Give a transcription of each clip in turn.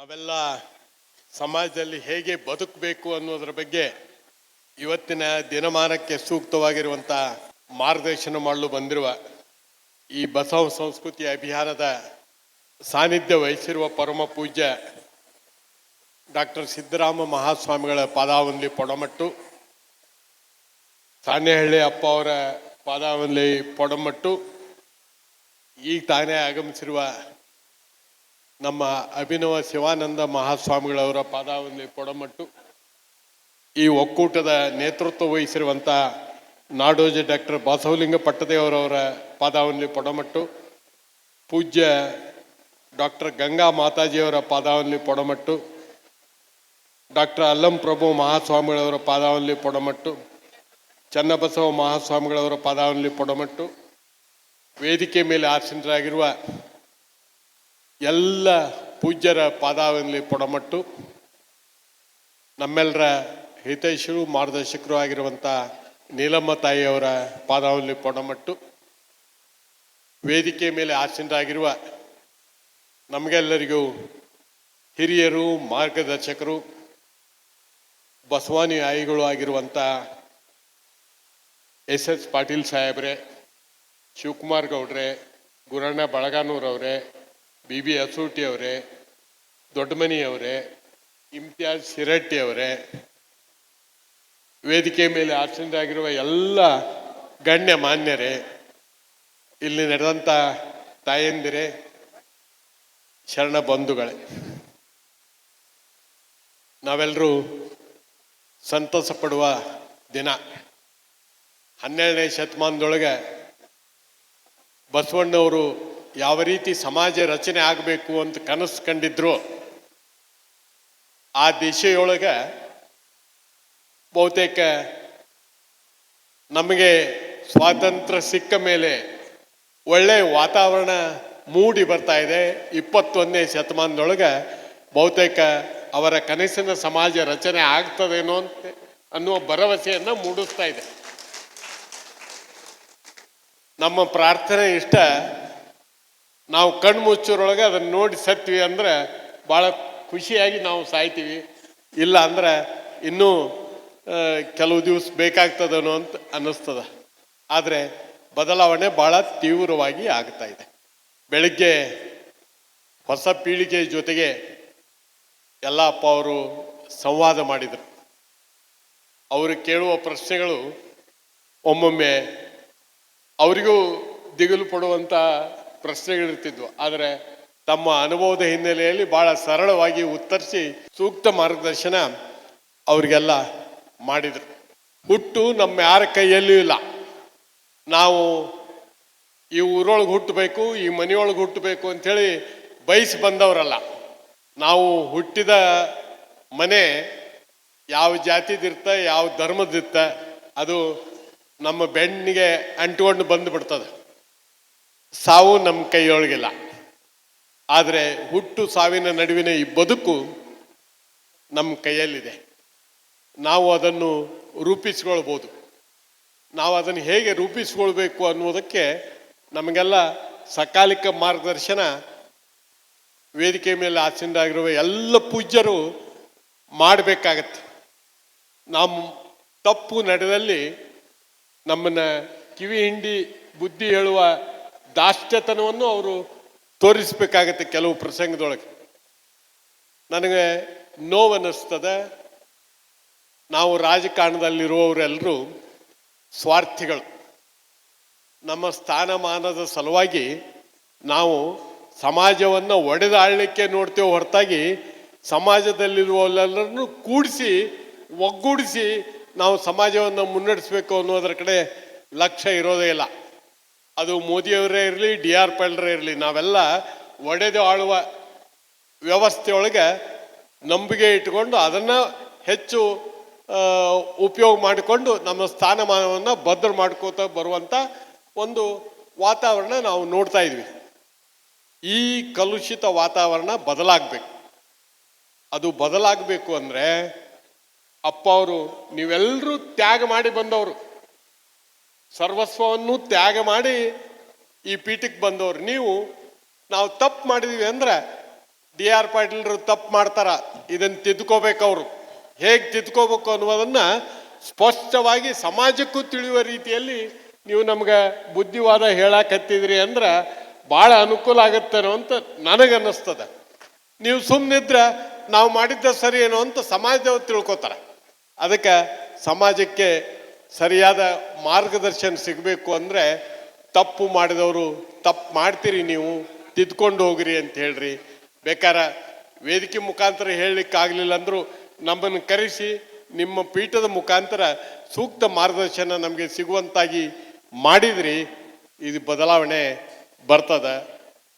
ನಾವೆಲ್ಲ ಸಮಾಜದಲ್ಲಿ ಹೇಗೆ ಬದುಕಬೇಕು ಅನ್ನೋದ್ರ ಬಗ್ಗೆ ಇವತ್ತಿನ ದಿನಮಾನಕ್ಕೆ ಸೂಕ್ತವಾಗಿರುವಂಥ ಮಾರ್ಗದರ್ಶನ ಮಾಡಲು ಬಂದಿರುವ ಈ ಬಸವ ಸಂಸ್ಕೃತಿ ಅಭಿಯಾನದ ಸಾನ್ನಿಧ್ಯ ವಹಿಸಿರುವ ಪರಮ ಪೂಜ್ಯ ಡಾಕ್ಟರ್ ಸಿದ್ದರಾಮ ಮಹಾಸ್ವಾಮಿಗಳ ಪಾದಾವಲಿ ಪೊಡಮಟ್ಟು ಸಾಣೆಹಳ್ಳಿ ಅಪ್ಪ ಅವರ ಪಾದಾವಲಿ ಪೊಡಮಟ್ಟು ಈಗ ತಾನೇ ಆಗಮಿಸಿರುವ ನಮ್ಮ ಅಭಿನವ ಶಿವಾನಂದ ಮಹಾಸ್ವಾಮಿಗಳವರ ಪಾದಾವಲಿ ಪೊಡಮಟ್ಟು ಈ ಒಕ್ಕೂಟದ ನೇತೃತ್ವ ವಹಿಸಿರುವಂಥ ನಾಡೋಜ ಡಾಕ್ಟರ್ ಬಸವಲಿಂಗ ಪಟ್ಟದೇವರವರ ಪಾದಾವಲಿ ಪೊಡಮಟ್ಟು ಪೂಜ್ಯ ಡಾಕ್ಟರ್ ಗಂಗಾ ಮಾತಾಜಿಯವರ ಪಾದಾವಲಿ ಪೊಡಮಟ್ಟು ಡಾಕ್ಟರ್ ಅಲ್ಲಂ ಪ್ರಭು ಮಹಾಸ್ವಾಮಿಗಳವರ ಪಾದಾವಲಿ ಪೊಡಮಟ್ಟು ಚನ್ನಬಸವ ಮಹಾಸ್ವಾಮಿಗಳವರ ಪಾದಾವಲಿ ಪೊಡಮಟ್ಟು ವೇದಿಕೆ ಮೇಲೆ ಆಸೀನರಾಗಿರುವ ಎಲ್ಲ ಪೂಜ್ಯರ ಪಾದಾವಲಿ ಪೊಡಮಟ್ಟು ನಮ್ಮೆಲ್ಲರ ಹಿತೈಷರು ಮಾರ್ಗದರ್ಶಕರು ಆಗಿರುವಂಥ ನೀಲಮ್ಮ ತಾಯಿಯವರ ಪಾದಾವಲಿ ಪೊಡಮಟ್ಟು ವೇದಿಕೆ ಮೇಲೆ ಆಸೀನರಾಗಿರುವ ನಮಗೆಲ್ಲರಿಗೂ ಹಿರಿಯರು, ಮಾರ್ಗದರ್ಶಕರು, ಬಸವಾನಿ ಆಯಿಗಳು ಆಗಿರುವಂಥ ಎಸ್ ಎಸ್ ಪಾಟೀಲ್ ಸಾಹೇಬ್ರೆ, ಶಿವಕುಮಾರ್ ಗೌಡ್ರೆ, ಗುರಣ್ಣ ಬಳಗಾನೂರವರೇ ಬಿ ಬಿ ಅಸೋಟಿ ಅವರೇ, ದೊಡ್ಡಮನಿ ಅವರೇ, ಇಮ್ತಿಯಾಜ್ ಶಿರಟ್ಟಿ ಅವರೇ, ವೇದಿಕೆ ಮೇಲೆ ಆಸೀನರಾಗಿರುವ ಎಲ್ಲ ಗಣ್ಯ ಮಾನ್ಯರೇ, ಇಲ್ಲಿ ನಡೆದಂಥ ತಾಯಂದಿರೇ, ಶರಣ ಬಂಧುಗಳೇ. ನಾವೆಲ್ಲರೂ ಸಂತಸ ಪಡುವ ದಿನ. ಹನ್ನೆರಡನೇ ಶತಮಾನದೊಳಗೆ ಬಸವಣ್ಣವರು ಯಾವ ರೀತಿ ಸಮಾಜ ರಚನೆ ಆಗಬೇಕು ಅಂತ ಕನಸು ಕಂಡಿದ್ರು, ಆ ದಿಶೆಯೊಳಗೆ ಬಹುತೇಕ ನಮಗೆ ಸ್ವಾತಂತ್ರ್ಯ ಸಿಕ್ಕ ಮೇಲೆ ಒಳ್ಳೆ ವಾತಾವರಣ ಮೂಡಿ ಬರ್ತಾ ಇದೆ. ಇಪ್ಪತ್ತೊಂದನೇ ಶತಮಾನದೊಳಗೆ ಬಹುತೇಕ ಅವರ ಕನಸಿನ ಸಮಾಜ ರಚನೆ ಆಗ್ತದೇನೋ ಅಂತ ಅನ್ನುವ ಭರವಸೆಯನ್ನು ಮೂಡಿಸ್ತಾ ಇದೆ. ನಮ್ಮ ಪ್ರಾರ್ಥನೆ ಇಷ್ಟ ನಾವು ಕಣ್ಣು ಮುಚ್ಚೋರೊಳಗೆ ಅದನ್ನು ನೋಡಿ ಸತ್ವಿ ಅಂದ್ರೆ ಭಾಳ ಖುಷಿಯಾಗಿ ನಾವು ಸಾಯ್ತೀವಿ. ಇಲ್ಲ ಅಂದ್ರೆ ಇನ್ನೂ ಕೆಲವು ದಿವಸ ಬೇಕಾಗ್ತದೇನೋ ಅಂತ ಅನ್ನಿಸ್ತದೆ. ಆದರೆ ಬದಲಾವಣೆ ಭಾಳ ತೀವ್ರವಾಗಿ ಆಗ್ತಾ ಇದೆ. ಬೆಳಗ್ಗೆ ಹೊಸ ಪೀಳಿಗೆ ಜೊತೆಗೆ ಯಲ್ಲಪ್ಪ ಅವರು ಸಂವಾದ ಮಾಡಿದರು. ಅವರು ಕೇಳುವ ಪ್ರಶ್ನೆಗಳು ಒಮ್ಮೊಮ್ಮೆ ಅವರಿಗೂ ದಿಗಿಲು ಪಡುವಂಥ ಪ್ರಶ್ನೆಗಳಿರ್ತಿದ್ವು. ಆದರೆ ತಮ್ಮ ಅನುಭವದ ಹಿನ್ನೆಲೆಯಲ್ಲಿ ಬಹಳ ಸರಳವಾಗಿ ಉತ್ತರಿಸಿ ಸೂಕ್ತ ಮಾರ್ಗದರ್ಶನ ಅವರಿಗೆಲ್ಲ ಮಾಡಿದರು. ಹುಟ್ಟು ನಮ್ಮ ಯಾರ ಕೈಯಲ್ಲೂ ಇಲ್ಲ. ನಾವು ಈ ಊರೊಳಗೆ ಹುಟ್ಟಬೇಕು, ಈ ಮನೆಯೊಳಗೆ ಹುಟ್ಟಬೇಕು ಅಂಥೇಳಿ ಬಯಸಿ ಬಂದವರಲ್ಲ. ನಾವು ಹುಟ್ಟಿದ ಮನೆ ಯಾವ ಜಾತಿದಿರ್ತ ಯಾವ ಧರ್ಮದಿರ್ತ ಅದು ನಮ್ಮ ಬೆನ್ನಿಗೆ ಅಂಟ್ಕೊಂಡು ಬಂದು ಬಿಡ್ತದೆ. ಸಾವು ನಮ್ಮ ಕೈಯೊಳಗಿಲ್ಲ. ಆದರೆ ಹುಟ್ಟು ಸಾವಿನ ನಡುವಿನ ಈ ಬದುಕು ನಮ್ಮ ಕೈಯಲ್ಲಿದೆ. ನಾವು ಅದನ್ನು ರೂಪಿಸ್ಕೊಳ್ಬೋದು. ನಾವು ಅದನ್ನು ಹೇಗೆ ರೂಪಿಸ್ಕೊಳ್ಬೇಕು ಅನ್ನುವುದಕ್ಕೆ ನಮಗೆಲ್ಲ ಸಕಾಲಿಕ ಮಾರ್ಗದರ್ಶನ ವೇದಿಕೆ ಮೇಲೆ ಆಸೀನರಾಗಿರುವ ಎಲ್ಲ ಪೂಜ್ಯರು ಮಾಡಬೇಕಾಗತ್ತೆ. ನಮ್ಮ ತಪ್ಪು ನಡೆದಲ್ಲಿ ನಮ್ಮನ್ನು ಕಿವಿ ಹಿಂಡಿ ಬುದ್ಧಿ ಹೇಳುವ ದಾಷ್ಟ್ಯತನವನ್ನು ಅವರು ತೋರಿಸಬೇಕಾಗತ್ತೆ ಕೆಲವು ಪ್ರಸಂಗದೊಳಗೆ. ನನಗೆ ನೋವನ್ನಿಸ್ತದೆ. ನಾವು ರಾಜಕಾರಣದಲ್ಲಿರುವವರೆಲ್ಲರೂ ಸ್ವಾರ್ಥಿಗಳು. ನಮ್ಮ ಸ್ಥಾನಮಾನದ ಸಲುವಾಗಿ ನಾವು ಸಮಾಜವನ್ನು ಒಡೆದಾಳಲಿಕ್ಕೆ ನೋಡ್ತೇವೆ ಹೊರತಾಗಿ ಸಮಾಜದಲ್ಲಿರುವವರೆಲ್ಲರನ್ನು ಕೂಡಿಸಿ, ಒಗ್ಗೂಡಿಸಿ ನಾವು ಸಮಾಜವನ್ನು ಮುನ್ನಡೆಸಬೇಕು ಅನ್ನೋದರ ಕಡೆ ಲಕ್ಷ್ಯ ಇರೋದೇ ಇಲ್ಲ. ಅದು ಮೋದಿಯವರೇ ಇರಲಿ, ಡಿ ಆರ್ ಪಿಲ್ರೇ ಇರಲಿ, ನಾವೆಲ್ಲ ಒಡೆದು ಆಳುವ ವ್ಯವಸ್ಥೆಯೊಳಗೆ ನಂಬಿಕೆ ಇಟ್ಟುಕೊಂಡು ಅದನ್ನು ಹೆಚ್ಚು ಉಪಯೋಗ ಮಾಡಿಕೊಂಡು ನಮ್ಮ ಸ್ಥಾನಮಾನವನ್ನು ಭದ್ರ ಮಾಡ್ಕೋತ ಬರುವಂಥ ಒಂದು ವಾತಾವರಣ ನಾವು ನೋಡ್ತಾ ಇದ್ವಿ. ಈ ಕಲುಷಿತ ವಾತಾವರಣ ಬದಲಾಗಬೇಕು. ಅದು ಬದಲಾಗಬೇಕು ಅಂದರೆ ಅಪ್ಪ ಅವರು ನೀವೆಲ್ಲರೂ ತ್ಯಾಗ ಮಾಡಿ ಬಂದವರು. ಸರ್ವಸ್ವವನ್ನು ತ್ಯಾಗ ಮಾಡಿ ಈ ಪೀಠಕ್ಕೆ ಬಂದವರು. ನೀವು, ನಾವು ತಪ್ಪು ಮಾಡಿದೀವಿ ಅಂದ್ರೆ ಡಿ ಆರ್ ಪಾಟೀಲ್ರು ತಪ್ಪು ಮಾಡ್ತಾರ. ಇದನ್ನು ತಿದ್ಕೋಬೇಕು ಅವರು. ಹೇಗೆ ತಿದ್ಕೋಬೇಕು ಅನ್ನೋದನ್ನ ಸ್ಪಷ್ಟವಾಗಿ ಸಮಾಜಕ್ಕೂ ತಿಳಿಯುವ ರೀತಿಯಲ್ಲಿ ನೀವು ನಮ್ಗೆ ಬುದ್ಧಿವಾದ ಹೇಳಕತ್ತಿದ್ರಿ ಅಂದ್ರೆ ಭಾಳ ಅನುಕೂಲ ಆಗುತ್ತೇನೋ ಅಂತ ನನಗನ್ನಿಸ್ತದೆ. ನೀವು ಸುಮ್ಮನಿದ್ರೆ ನಾವು ಮಾಡಿದ್ದ ಸರಿ ಏನೋ ಅಂತ ಸಮಾಜದವ್ರು ತಿಳ್ಕೊತಾರೆ. ಅದಕ್ಕೆ ಸಮಾಜಕ್ಕೆ ಸರಿಯಾದ ಮಾರ್ಗದರ್ಶನ ಸಿಗಬೇಕು ಅಂದರೆ ತಪ್ಪು ಮಾಡಿದವರು, ತಪ್ಪು ಮಾಡ್ತೀರಿ ನೀವು, ತಿದ್ಕೊಂಡು ಹೋಗ್ರಿ ಅಂತ ಹೇಳ್ರಿ. ಬೇಕಾರ ವೇದಿಕೆ ಮುಖಾಂತರ ಹೇಳಲಿಕ್ಕಾಗಲಿಲ್ಲ ಅಂದರೂ ನಮ್ಮನ್ನು ಕರೆಸಿ, ನಿಮ್ಮ ಪೀಠದ ಮುಖಾಂತರ ಸೂಕ್ತ ಮಾರ್ಗದರ್ಶನ ನಮಗೆ ಸಿಗುವಂತಾಗಿ ಮಾಡಿದ್ರಿ. ಇದು ಬದಲಾವಣೆ ಬರ್ತದ.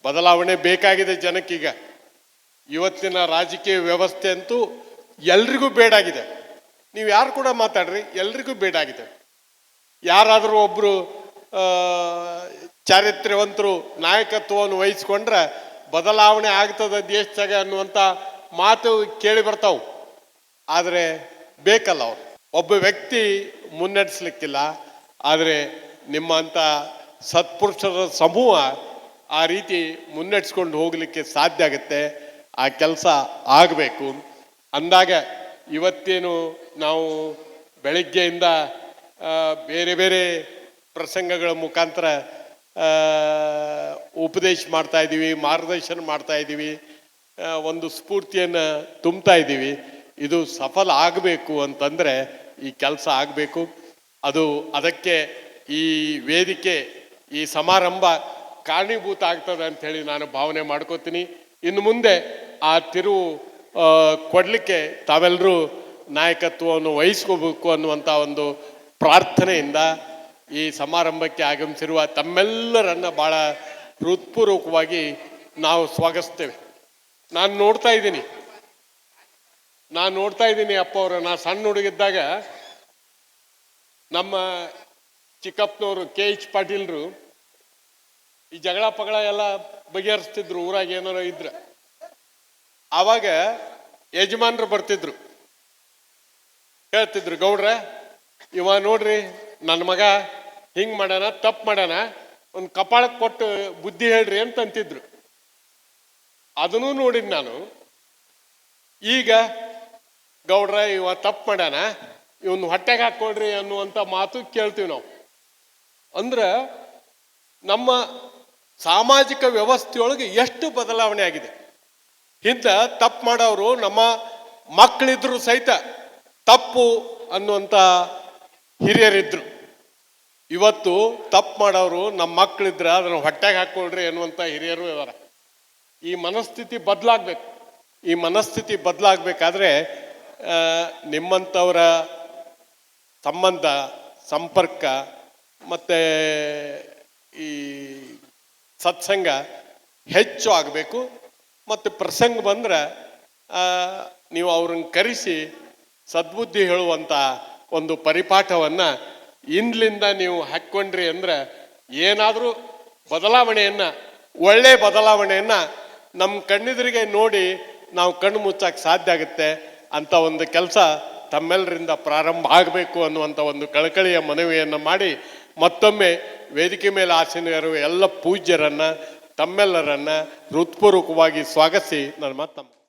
ಬದಲಾವಣೆ ಬೇಕಾಗಿದೆ ಜನಕ್ಕೀಗ. ಇವತ್ತಿನ ರಾಜಕೀಯ ವ್ಯವಸ್ಥೆ ಅಂತೂ ಎಲ್ರಿಗೂ ಬೇಡಾಗಿದೆ. ನೀವು ಯಾರು ಕೂಡ ಮಾತಾಡ್ರಿ, ಎಲ್ರಿಗೂ ಬೇಡಾಗಿದೆ ಯಾರಾದರೂ ಒಬ್ಬರು ಚಾರಿತ್ರ್ಯವಂತರು ನಾಯಕತ್ವವನ್ನು ವಹಿಸ್ಕೊಂಡ್ರೆ ಬದಲಾವಣೆ ಆಗ್ತದೆ ದೇಶದಾಗ ಅನ್ನುವಂಥ ಮಾತು ಕೇಳಿ ಬರ್ತಾವೆ. ಆದರೆ ಬೇಕಲ್ಲ ಅವರು. ಒಬ್ಬ ವ್ಯಕ್ತಿ ಮುನ್ನಡೆಸ್ಲಿಕ್ಕಿಲ್ಲ, ಆದರೆ ನಿಮ್ಮಂಥ ಸತ್ಪುರುಷರ ಸಮೂಹ ಆ ರೀತಿ ಮುನ್ನಡೆಸ್ಕೊಂಡು ಹೋಗಲಿಕ್ಕೆ ಸಾಧ್ಯ ಆಗುತ್ತೆ, ಆ ಕೆಲಸ ಆಗಬೇಕು. ಅಂದಾಗ ಇವತ್ತೇನು ನಾವು ಬೆಳಗ್ಗೆಯಿಂದ ಬೇರೆ ಬೇರೆ ಪ್ರಸಂಗಗಳ ಮುಖಾಂತರ ಉಪದೇಶ ಮಾಡ್ತಾ ಇದ್ದೀವಿ, ಮಾರ್ಗದರ್ಶನ ಮಾಡ್ತಾ ಇದ್ದೀವಿ ಒಂದು ಸ್ಫೂರ್ತಿಯನ್ನು ತುಂಬ್ತಾ ಇದ್ದೀವಿ. ಇದು ಸಫಲ ಆಗಬೇಕು ಅಂತಂದರೆ ಈ ಕೆಲಸ ಆಗಬೇಕು. ಅದು ಅದಕ್ಕೆ ಈ ವೇದಿಕೆ, ಈ ಸಮಾರಂಭ ಕಾರಣೀಭೂತ ಆಗ್ತದೆ ಅಂಥೇಳಿ ನಾನು ಭಾವನೆ ಮಾಡ್ಕೋತೀನಿ. ಇನ್ನು ಮುಂದೆ ಆ ತಿರುವು ಕೊಡ್ಲಿಕ್ಕೆ ತಾವೆಲ್ಲರೂ ನಾಯಕತ್ವವನ್ನು ವಹಿಸ್ಕೋಬೇಕು ಅನ್ನುವಂಥ ಒಂದು ಪ್ರಾರ್ಥನೆಯಿಂದ ಈ ಸಮಾರಂಭಕ್ಕೆ ಆಗಮಿಸಿರುವ ತಮ್ಮೆಲ್ಲರನ್ನು ಭಾಳ ಹೃತ್ಪೂರ್ವಕವಾಗಿ ನಾವು ಸ್ವಾಗತಿಸ್ತೇವೆ. ನಾನು ನೋಡ್ತಾ ಇದ್ದೀನಿ. ನಾನು ನೋಡ್ತಾ ಇದ್ದೀನಿ ಅಪ್ಪ ಅವರು, ನಾ ಸಣ್ಣ ಹುಡುಗಿದ್ದಾಗ ನಮ್ಮ ಚಿಕ್ಕಪ್ಪನವರು ಕೆ ಎಚ್ ಪಾಟೀಲ್ರು ಈ ಜಗಳ ಪಗಳ ಎಲ್ಲ ಬಗೆಹರಿಸ್ತಿದ್ರು, ಊರಾಗ ಏನಾರ ಇದ್ರೆ. ಆವಾಗ ಯಜಮಾನ್ರು ಬರ್ತಿದ್ರು. ಹೇಳ್ತಿದ್ರು, ಗೌಡ್ರ, ಇವ ನೋಡ್ರಿ ನನ್ನ ಮಗ ಹಿಂಗ್ ಮಾಡ್ಯಾನ, ತಪ್ಪು ಮಾಡ್ಯಾನ, ಒಂದು ಕಪಾಳಕ್ಕೆ ಕೊಟ್ಟು ಬುದ್ಧಿ ಹೇಳ್ರಿ ಅಂತ ಅಂತಿದ್ರು ಅದನ್ನೂ ನೋಡಿದ್ ನಾನು. ಈಗ, ಗೌಡ್ರ, ಇವ ತಪ್ಪು ಮಾಡ್ಯಾನ, ಇವನ್ ಹೊಟ್ಟೆಗೆ ಹಾಕೊಳ್ರಿ ಅನ್ನುವಂಥ ಮಾತು ಕೇಳ್ತೀವಿ ನಾವು. ಅಂದ್ರೆ, ನಮ್ಮ ಸಾಮಾಜಿಕ ವ್ಯವಸ್ಥೆಯೊಳಗೆ ಎಷ್ಟು ಬದಲಾವಣೆ ಆಗಿದೆ. ಇಂಥ ತಪ್ಪು ಮಾಡೋರು ನಮ್ಮ ಮಕ್ಕಳಿದ್ರು ಸಹಿತ ತಪ್ಪು ಅನ್ನುವಂಥ ಹಿರಿಯರಿದ್ರು. ಇವತ್ತು ತಪ್ಪು ಮಾಡೋರು ನಮ್ಮ ಮಕ್ಕಳಿದ್ರೆ ಅದನ್ನು ಹೊಟ್ಟೆಗೆ ಹಾಕೊಳ್ರಿ ಅನ್ನುವಂಥ ಹಿರಿಯರು ಇವರ ಈ ಮನಸ್ಥಿತಿ ಬದಲಾಗಬೇಕು. ಈ ಮನಸ್ಥಿತಿ ಬದಲಾಗಬೇಕಾದ್ರೆ ನಿಮ್ಮಂಥವರ ಸಂಬಂಧ, ಸಂಪರ್ಕ, ಮತ್ತು ಈ ಸತ್ಸಂಗ ಹೆಚ್ಚು ಆಗಬೇಕು. ಮತ್ತು ಪ್ರಸಂಗ ಬಂದ್ರೆ ನೀವು ಅವ್ರನ್ನ ಕರೆಸಿ ಸದ್ಬುದ್ಧಿ ಹೇಳುವಂಥ ಒಂದು ಪರಿಪಾಠವನ್ನು ಇಂದ್ಲಿಂದ ನೀವು ಹಾಕ್ಕೊಂಡ್ರಿ ಅಂದ್ರೆ ಏನಾದರೂ ಬದಲಾವಣೆಯನ್ನು, ಒಳ್ಳೆ ಬದಲಾವಣೆಯನ್ನು ನಮ್ಮ ಕಣ್ಣೆದುರಿಗೆ ನೋಡಿ ನಾವು ಕಣ್ಣು ಮುಚ್ಚಕ್ಕೆ ಸಾಧ್ಯ ಆಗುತ್ತೆ ಅಂತ ಒಂದು ಕೆಲಸ ತಮ್ಮೆಲ್ಲರಿಂದ ಪ್ರಾರಂಭ ಆಗಬೇಕು ಅನ್ನುವಂಥ ಒಂದು ಕಳಕಳಿಯ ಮನವಿಯನ್ನು ಮಾಡಿ ಮತ್ತೊಮ್ಮೆ ವೇದಿಕೆ ಮೇಲೆ ಆಸೀನರು ಎಲ್ಲ ಪೂಜ್ಯರನ್ನ ತಮ್ಮೆಲ್ಲರನ್ನ ಹೃತ್ಪೂರ್ವಕವಾಗಿ ಸ್ವಾಗತಿಸಿ ನಾನು ಮತ್ತಮ್ಮ